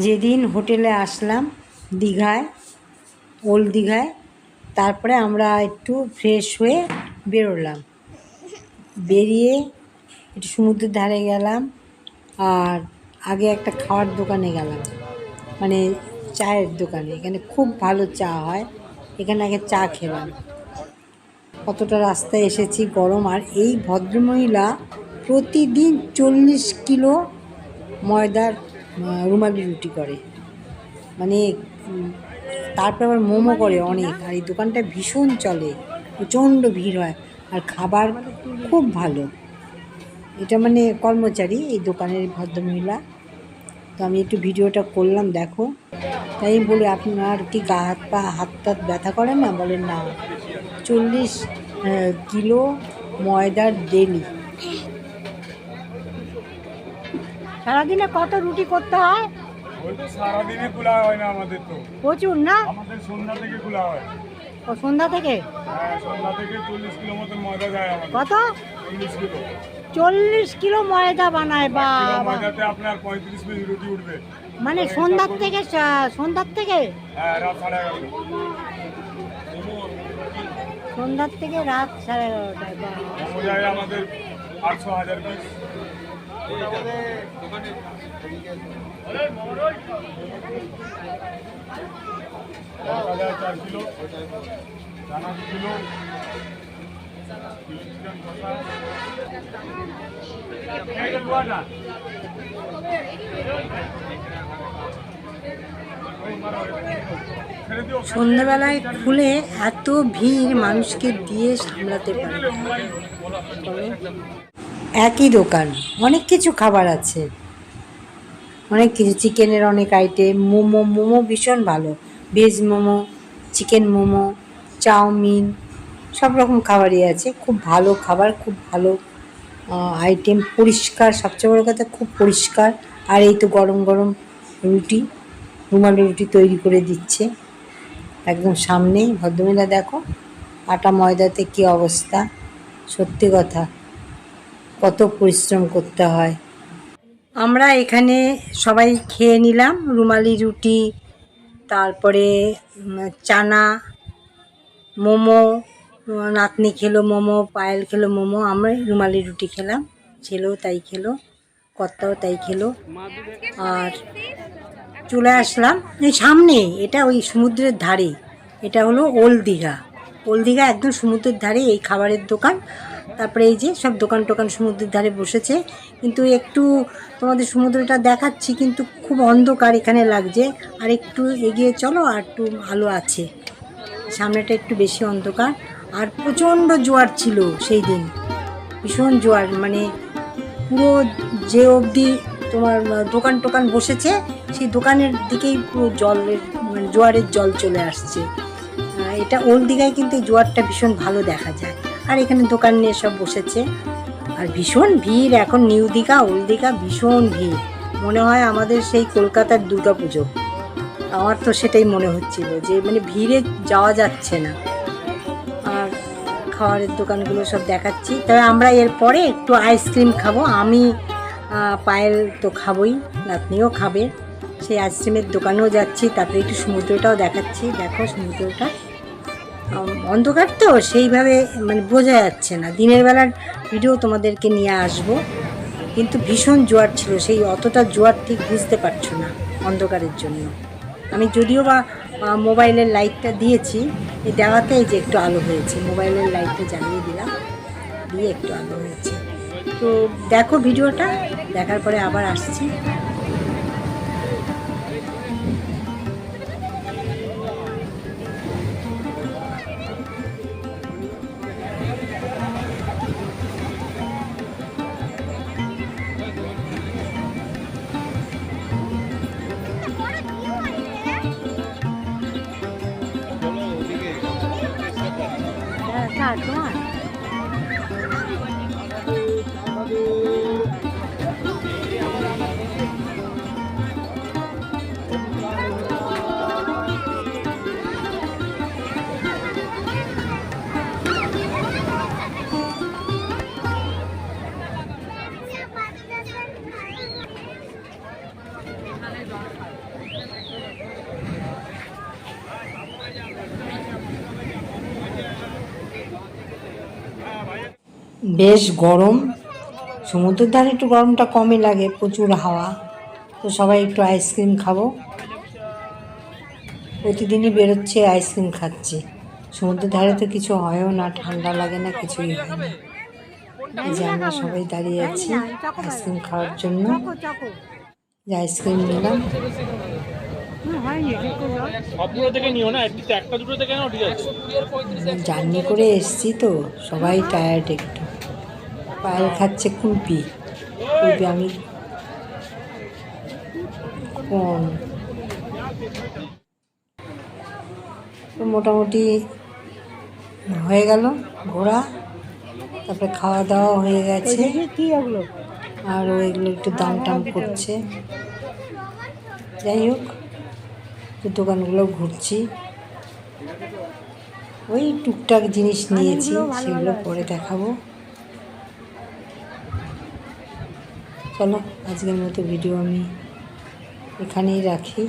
যেদিন হোটেলে আসলাম দীঘায়, ওল্ড দীঘায়, তারপরে আমরা একটু ফ্রেশ হয়ে বেরোলাম। বেরিয়ে একটু সমুদ্রের ধারে গেলাম আর আগে একটা খাওয়ার দোকানে গেলাম। মানে চায়ের দোকানে, এখানে খুব ভালো চা হয়। এখানে আগে চা খেলাম। কতটা রাস্তায় এসেছি, গরম। আর এই ভদ্রমহিলা প্রতিদিন চল্লিশ কিলো ময়দার রুমালি রুটি করে। মানে তারপর আবার মোমো করে অনেক। আর এই দোকানটা ভীষণ চলে। প্রচণ্ড ভিড় হয়। আর খাবার খুব ভালো। এটা মানে কর্মচারী, এই দোকানের ভদ্রমহিলা। তো আমি একটু ভিডিওটা করলাম, দেখো। তাই বলি, আপনার কি গা, হাত পা, হাত টাত ব্যথা করে না? বলেন না। চল্লিশ কিলো ময়দার ডেলি সারাদিনে কত রুটি করতে হয়? সারাদিনে খোলা হয় না আমাদের তো। প্রচুর না? আমাদের সন্ধ্যা থেকে খোলা হয়। ও সন্ধ্যা থেকে? হ্যাঁ সন্ধ্যা থেকে চল্লিশ কিলো মতন ময়দা যায় আমাদের। কত? চল্লিশ কিলো। চল্লিশ কিলো ময়দা বানায় ময়দাতে আপনার পঁয়ত্রিশ পিস রুটি উঠবে। মানে সন্ধ্যার থেকে সন্ধ্যার থেকে? হ্যাঁ রাত সাড়ে এগারোটা। সন্ধ্যার থেকে রাত সাড়ে এগারোটায় আমাদের আটশো হাজার সন্ধ্যাবেলায় খুলে এত ভিড় মানুষকে দিয়ে সামলাতে পারে। একই দোকান। অনেক কিছু খাবার আছে। অনেক কিছু। চিকেনের অনেক আইটেম মোমো। মোমো ভীষণ ভালো। Veg momo chicken momo, chowmein, সব রকম খাবারই আছে। খুব ভালো খাবার, খুব ভালো আইটেম পরিষ্কার। সবচেয়ে বড় কথা, খুব পরিষ্কার। আর এই তো গরম গরম রুটি রুমালি রুটি তৈরি করে দিচ্ছে। একদম সামনেই। ভদ্রমহিলা দেখো, আটা ময়দাতে কী অবস্থা। সত্যি কথা। কত পরিশ্রম করতে হয়। আমরা এখানে সবাই খেয়ে নিলাম, রুমালি রুটি, তারপরে চানা, মোমো, নাতনি খেলো মোমো, পায়েল খেলো মোমো আমরা রুমালি রুটি খেলাম ছেলেও তাই খেলো, কর্তাও তাই খেলো। আর চলে আসলাম, এই সামনে, এটা ওই সমুদ্রের ধারে, এটা হলো ওল্ড দীঘা ওল্ড দীঘা একদম সমুদ্রের ধারে, এই খাবারের দোকান। তারপরে এই যে সব দোকান টোকান সমুদ্রের ধারে বসেছে। কিন্তু একটু তোমাদের সমুদ্রটা দেখাচ্ছি, কিন্তু খুব অন্ধকার এখানে লাগছে। আর একটু এগিয়ে চলো, আর একটু আলো আছে। সামনেটা একটু বেশি অন্ধকার। আর প্রচণ্ড জোয়ার ছিল সেই দিন। ভীষণ জোয়ার মানে পুরো যে অবধি তোমার দোকান টোকান বসেছে, সেই দোকানের দিকেই পুরো জলের মানে জোয়ারের জল চলে আসছে। এটা ওল্ড দীঘায় কিন্তু জোয়ারটা ভীষণ ভালো দেখা যায়। আর এখানে দোকান নিয়ে সব বসেছে। আর ভীষণ ভিড়, এখন নিউ দীঘা, ওল্ড দীঘা, ভীষণ ভিড়। মনে হয় আমাদের সেই কলকাতার দুর্গা পুজো। আমার তো সেটাই মনে হচ্ছিল যে মানে ভিড়ে যাওয়া যাচ্ছে না। আর খাওয়ারের দোকানগুলো সব দেখাচ্ছি। তবে আমরা এরপরে একটু আইসক্রিম খাব। আমি পায়েল তো খাবোই, নাতনিও খাবে। সেই আইসক্রিমের দোকানেও যাচ্ছি, তারপরে একটু সমুদ্রটাও দেখাচ্ছি। দেখো সমুদ্রটা। অন্ধকার তো, সেইভাবে মানে বোঝা যাচ্ছে না। দিনের বেলার ভিডিও তোমাদেরকে নিয়ে আসব। কিন্তু ভীষণ জোয়ার ছিল, সেই অতটা জোয়ার ঠিক বুঝতে পারছ না অন্ধকারের জন্য। আমি যদিও বা মোবাইলের লাইটটা দিয়েছি, এই দেওয়াতে এই যে একটু আলো হয়েছে, মোবাইলের লাইটটা জ্বালিয়ে দিলাম, দিয়ে একটু আলো হয়েছে। তো দেখো ভিডিওটা দেখার পরে আবার আসছি। বেশ গরম। সমুদ্রের ধারে একটু গরমটা কমই লাগে প্রচুর হাওয়া। তো সবাই একটু আইসক্রিম খাব। প্রতিদিনই বেরোচ্ছে আইসক্রিম খাচ্ছি। সমুদ্রের ধারে তো কিছু হয়ও না ঠান্ডা লাগে না কিছুই হয় না। এই যে আমরা সবাই দাঁড়িয়ে আছি আইসক্রিম খাওয়ার জন্য। যে আইসক্রিম নিলাম। জার্নি করে এসছি তো সবাই টায়ার্ড একটু। পায়েল খাচ্ছে কুলপি। কুলপি আমি তো মোটামুটি হয়ে গেল ঘোরা তারপরে খাওয়া দাওয়া হয়ে গেছে। আর ওইগুলো একটু দাম টাম করছে। যাই হোক দোকানগুলো ঘুরছি। ওই টুকটাক জিনিস নিয়েছি সেগুলো পরে দেখাবো। চলো আজকের মতো ভিডিও আমি এখানেই রাখি।